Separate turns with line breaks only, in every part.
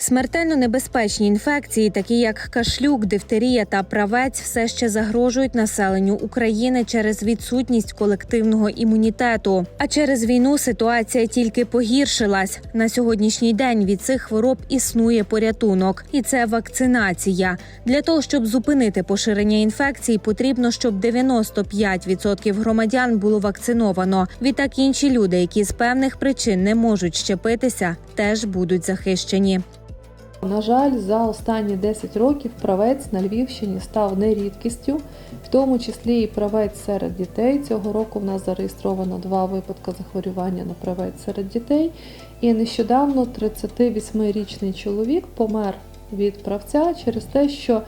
Смертельно небезпечні інфекції, такі як кашлюк, дифтерія та правець, все ще загрожують населенню України через відсутність колективного імунітету. А через війну ситуація тільки погіршилась. На сьогоднішній день від цих хвороб існує порятунок, і це вакцинація. Для того щоб зупинити поширення інфекцій, потрібно, щоб 95% громадян було вакциновано. Відтак інші люди, які з певних причин не можуть щепитися, теж будуть захищені.
На жаль, за останні 10 років правець на Львівщині став не рідкістю, в тому числі і правець серед дітей. Цього року в нас зареєстровано два випадки захворювання на правець серед дітей. І нещодавно 38-річний чоловік помер від правця через те, що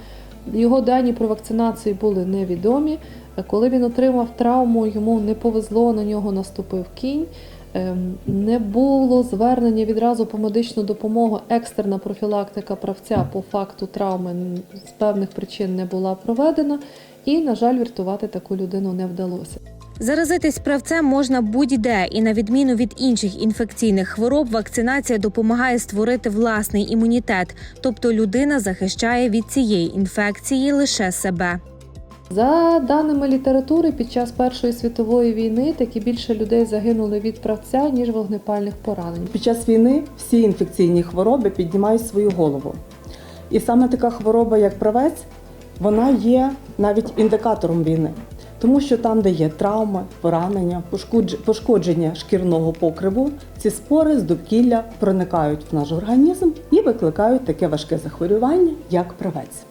його дані про вакцинацію були невідомі. Коли він отримав травму, йому не повезло, на нього наступив кінь. Ем, Не було звернення відразу по медичну допомогу. Екстерна профілактика правця по факту травми з певних причин не була проведена, і, на жаль, врятувати таку людину не вдалося.
Заразитись правцем можна будь-де, і на відміну від інших інфекційних хвороб, вакцинація допомагає створити власний імунітет, тобто людина захищає від цієї інфекції лише себе.
За даними літератури, під час Першої світової війни таки більше людей загинули від правця, ніж вогнепальних поранень.
Під час війни всі інфекційні хвороби піднімають свою голову. І саме така хвороба, як правець, вона є навіть індикатором війни. Тому що там, де є травми, поранення, пошкодження шкірного покриву, ці спори з довкілля проникають в наш організм і викликають таке важке захворювання, як правець.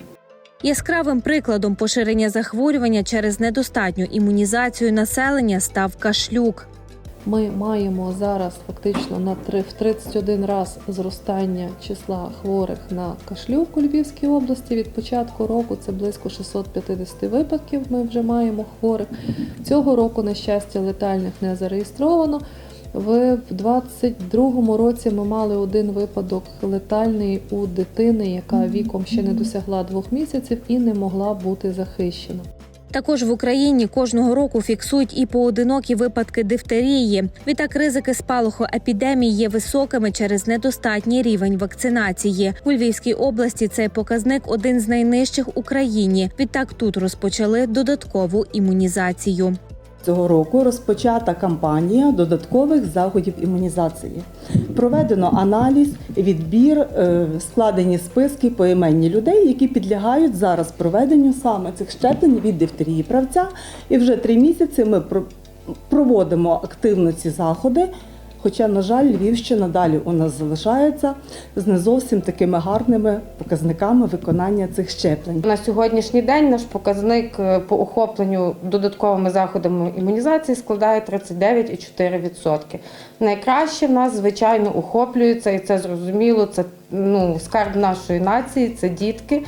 Яскравим прикладом поширення захворювання через недостатню імунізацію населення став кашлюк.
Ми маємо зараз фактично на три- в 31 раз зростання числа хворих на кашлюк у Львівській області. Від початку року це близько 650 випадків. Ми вже маємо хворих. Цього року, на щастя, летальних не зареєстровано. В 22-му році ми мали один випадок летальний у дитини, яка віком ще не досягла двох місяців і не могла бути захищена.
Також в Україні кожного року фіксують і поодинокі випадки дифтерії. Відтак ризики спалаху епідемії є високими через недостатній рівень вакцинації. У Львівській області цей показник один з найнижчих в Україні. Відтак тут розпочали додаткову імунізацію.
Цього року розпочата кампанія додаткових заходів імунізації. Проведено аналіз, відбір, е, складені списки поіменні людей, які підлягають зараз проведенню саме цих щеплень від дифтерії правця. І вже три місяці ми про- проводимо активно ці заходи. Хоча, на жаль, Львівщина далі у нас залишається з не зовсім такими гарними показниками виконання цих щеплень.
На сьогоднішній день наш показник е, по охопленню додатковими заходами імунізації складає 39,4%. Найкраще в нас, звичайно, охоплюється, і це зрозуміло, це ну, скарб нашої нації, це дітки.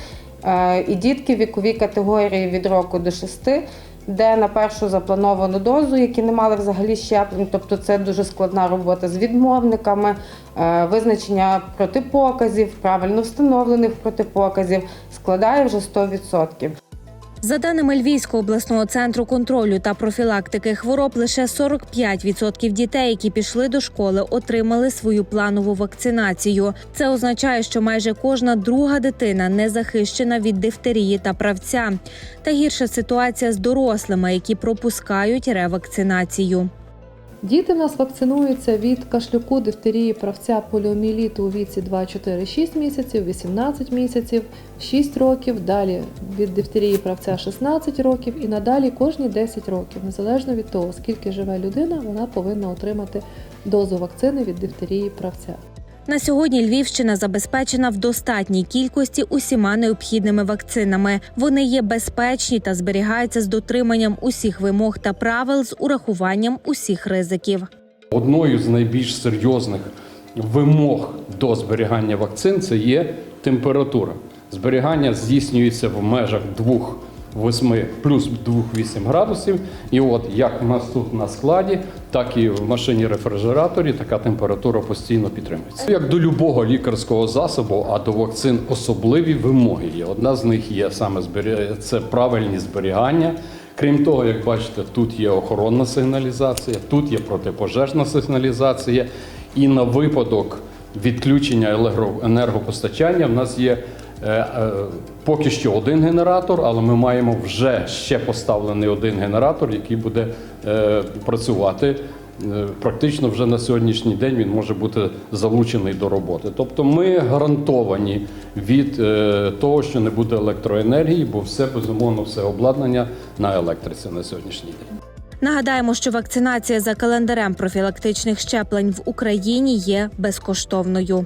Е, І дітки вікові категорії від року до 6, де на першу заплановану дозу, які не мали взагалі щеплень, тобто це дуже складна робота з відмовниками, е, визначення протипоказів, правильно встановлених протипоказів, складає вже 100%.
За даними Львівського обласного центру контролю та профілактики хвороб, лише 45% дітей, які пішли до школи, отримали свою планову вакцинацію. Це означає, що майже кожна друга дитина не захищена від дифтерії та правця. Та гірша ситуація з дорослими, які пропускають ревакцинацію.
Діти в нас вакцинуються від кашлюку, дифтерії, правця, поліоміеліту у віці 2, 4, 6 місяців, 18 місяців, 6 років, далі від дифтерії правця 16 років і надалі кожні 10 років. Незалежно від того, скільки живе людина, вона повинна отримати дозу вакцини від дифтерії правця.
На сьогодні Львівщина забезпечена в достатній кількості усіма необхідними вакцинами. Вони є безпечні та зберігаються з дотриманням усіх вимог та правил з урахуванням усіх ризиків.
Одною з найбільш серйозних вимог до зберігання вакцин це є температура. Зберігання здійснюється в межах 2,8 плюс 2,8 градусів. І от як у нас тут на складі, так і в машині рефрижераторі така температура постійно підтримується. Як до любого лікарського засобу, а до вакцин особливі вимоги є. Одна з них є саме це правильні зберігання. Крім того, як бачите, тут є охоронна сигналізація, тут є протипожежна сигналізація, і на випадок відключення енергопостачання. В нас є поки що один генератор, але ми маємо вже ще поставлений один генератор, який буде е, працювати. Е, Практично вже на сьогоднішній день він може бути залучений до роботи. Тобто ми гарантовані від е, того, що не буде електроенергії, бо все безумовно, все обладнання на електриці на сьогоднішній день.
Нагадаємо, що вакцинація за календарем профілактичних щеплень в Україні є безкоштовною.